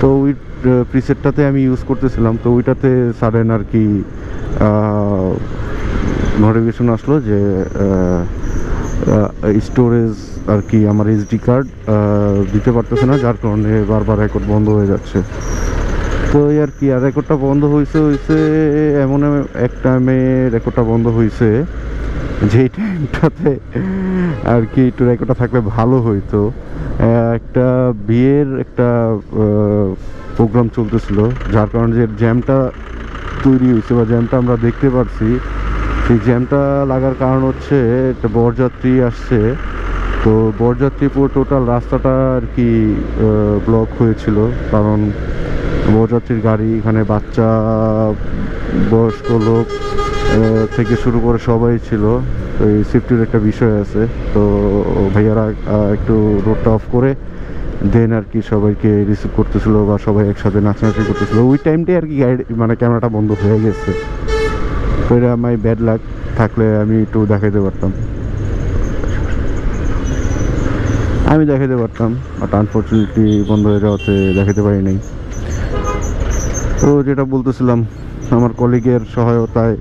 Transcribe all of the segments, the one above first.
তো ওই প্রিসেটটাতে আমি ইউজ করতেছিলাম, তো ওইটাতে সাডেন আর কি নোটিফিকেশন আসলো যে স্টোরেজ আর কি আমার এইচডি কার্ড দিতে পারতেছে না, যার কারণে বারবার রেকর্ড বন্ধ হয়ে যাচ্ছে। তো আর কি, আর রেকর্ডটা বন্ধ হয়েছে হয়েছে এমন এক টাইমে রেকর্ডটা বন্ধ হয়েছে যেই টাইমটাতে আর কি রেকর্ডটা থাকলে ভালো হইতো। একটা বিয়ের একটা প্রোগ্রাম চলতেছিল, যার কারণে যে জ্যামটা তৈরি হয়েছে বা জ্যামটা আমরা দেখতে পাচ্ছি সেই জ্যামটা লাগার কারণ হচ্ছে একটা বরযাত্রী আসছে। তো বরযাত্রী পুরো টোটাল রাস্তাটা আর কি ব্লক হয়েছিল। কারণ বরযাত্রীর গাড়ি, এখানে বাচ্চা, বয়স্ক লোক থেকে শুরু করে সবাই ছিল। এই সেফটির একটা বিষয় আছে। তো ভাইয়ারা একটু রোডটা অফ করে দেন আর কি সবাইকে রিসিভ করতেছিল বা সবাই একসাথে নাচানাচি করতেছিল। ওই টাইমটাই আর কি গাইড মানে ক্যামেরাটা বন্ধ হয়ে গেছে। তো এটা আমার ব্যাড লাগ থাকলে আমি একটু দেখাইতে পারতাম। আমি দেখাতে পারতাম বাট আনফর্চুনেটলি বন্ধ হয়ে যাওয়াতে দেখাতে পারি নাই। তো যেটা বলতেছিলাম, আমার কলিগের সহায়তায়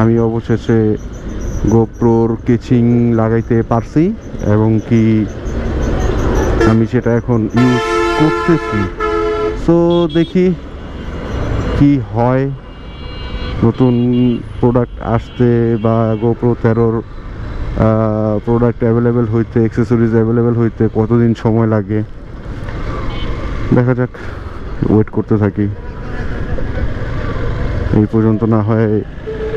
আমি অবশেষে গোপ্রোর কেচিং লাগাইতে পারছি এবং কি আমি সেটা এখন ইউজ করতেছি। সো দেখি কি হয়। নতুন প্রোডাক্ট আসতে বা গোপ্রো তেরোর প্রোডাক্ট অ্যাভেলেবেল হইতে অ্যাক্সেসরিজ অ্যাভেলেবেল হইতে কতদিন সময় লাগে? দেখা যাক ওয়েট করতে থাকি। এই পর্যন্ত না হয়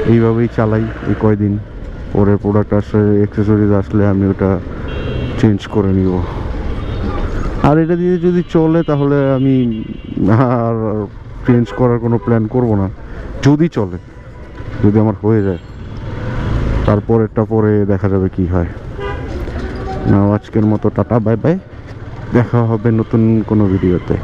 এইভাবেই চালাই এই কয়দিন। পরে প্রোডাক্ট আসলে অ্যাক্সেসরিজ আসলে আমি ওটা চেঞ্জ করে নিব। আর এটা দিয়ে যদি চলে, তাহলে আমি আর চেঞ্জ করার কোনো প্ল্যান করব না। যদি চলে, যদি আমার হয়ে যায়। তারপরেরটা পরে দেখা যাবে কি হয়। না আজকের মতো টাটা, বাই বাই। দেখা হবে নতুন কোনো ভিডিওতে।